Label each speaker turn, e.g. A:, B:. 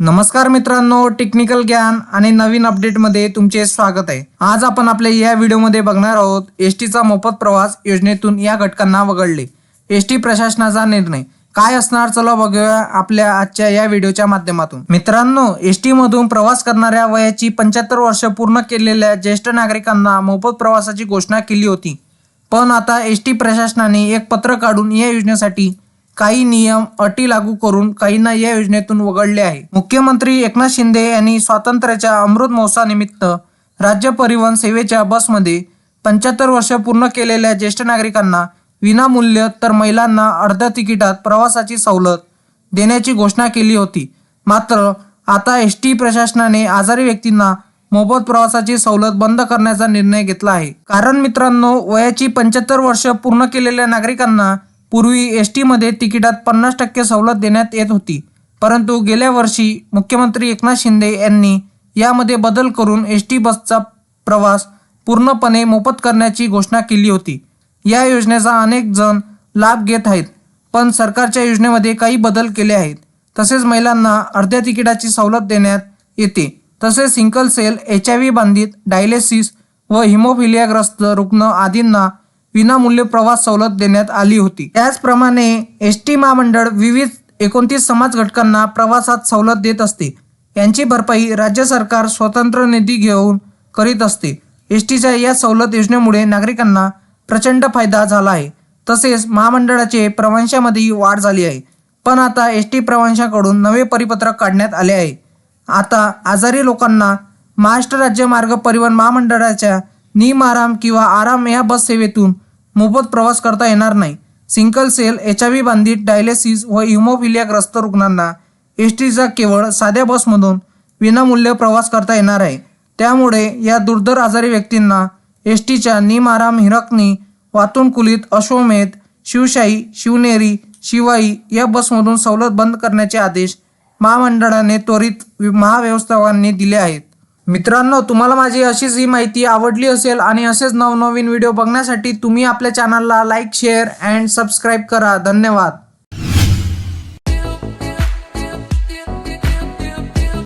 A: नमस्कार मित्रांनो टेक्निकल ज्ञान आणि नवीन अपडेटमध्ये तुमचे स्वागत आहे. आज आपण आपल्या या व्हिडिओमध्ये बघणार आहोत एस टीचा मोफत प्रवास योजनेतून या घटकांना वगळले. एस टी प्रशासनाचा निर्णय. काय असणार? चला बघूया आपल्या आजच्या या व्हिडिओच्या माध्यमातून. मित्रांनो एस टी मधून प्रवास करणाऱ्या वयाची पंच्याहत्तर वर्ष पूर्ण केलेल्या ज्येष्ठ नागरिकांना मोफत प्रवासाची घोषणा केली होती. पण आता एस टी प्रशासनाने एक पत्र काढून या योजनेसाठी काही नियम अटी लागू करून काहींना या योजनेतून वगळले आहे. मुख्यमंत्री एकनाथ शिंदे यांनी स्वातंत्र्याच्या अमृत महोत्सवानिमित्त राज्य परिवहन सेवेच्या बसमध्ये पंच्याहत्तर वर्ष पूर्ण केलेल्या ज्येष्ठ नागरिकांना विनामूल्य तर महिलांना अर्ध्या तिकिटात प्रवासाची सवलत देण्याची घोषणा केली होती. मात्र आता एस टी प्रशासनाने आजारी व्यक्तींना मोफत प्रवासाची सवलत बंद करण्याचा निर्णय घेतला आहे. कारण मित्रांनो वयाची पंच्याहत्तर वर्ष पूर्ण केलेल्या नागरिकांना पूर्वी एस टीमध्ये तिकिटात पन्नास टक्के सवलत देण्यात येत होती. परंतु गेल्या वर्षी मुख्यमंत्री एकनाथ शिंदे यांनी यामध्ये बदल करून एस टी बसचा प्रवास पूर्णपणे मोफत करण्याची घोषणा केली होती. या योजनेचा अनेक जण लाभ घेत आहेत पण सरकारच्या योजनेमध्ये काही बदल केले आहेत. तसेच महिलांना अर्ध्या तिकिटाची सवलत देण्यात येते. तसेच sickle cell H I V बांधित dialysis व हिमोफिलियाग्रस्त रुग्ण आदींना विनामूल्य प्रवास सवलत देण्यात आली होती. त्याचप्रमाणे एस टी महामंडळ विविध एकोणतीस समाज घटकांना प्रवासात सवलत देत असते. यांची भरपाई राज्य सरकार स्वतंत्र निधी घेऊन करीत असते. एस टीच्या या सवलत योजनेमुळे नागरिकांना प्रचंड फायदा झाला आहे. तसेच महामंडळाचे प्रवाशांमध्येही वाढ झाली आहे. पण आता एस टी प्रवाशांकडून नवे परिपत्रक काढण्यात आले आहे. आता आजारी लोकांना महाराष्ट्र राज्य मार्ग परिवहन महामंडळाच्या निम आराम किंवा आराम या बस सेवेतून मोफत प्रवास करता येणार नाही. Sickle cell H I V बांधित dialysis व इमोफिलियाग्रस्त रुग्णांना एस टीचा केवळ साध्या बसमधून विनामूल्य प्रवास करता येणार आहे. त्यामुळे या दुर्धर आजारी व्यक्तींना एस टीच्या निम आराम हिरकणी वातुनकुलीत अश्वमेध शिवशाही शिवनेरी शिवाई या बसमधून सवलत बंद करण्याचे आदेश महामंडळाने त्वरित महाव्यवस्थापकांनी दिले आहेत. मित्रांनो तुम्हाला माझी अशीच ही माहिती आवडली असेल आणि असेच नवनवीन व्हिडिओ बघण्यासाठी तुम्ही आपल्या चॅनलला लाईक शेअर अँड सबस्क्राईब करा. धन्यवाद.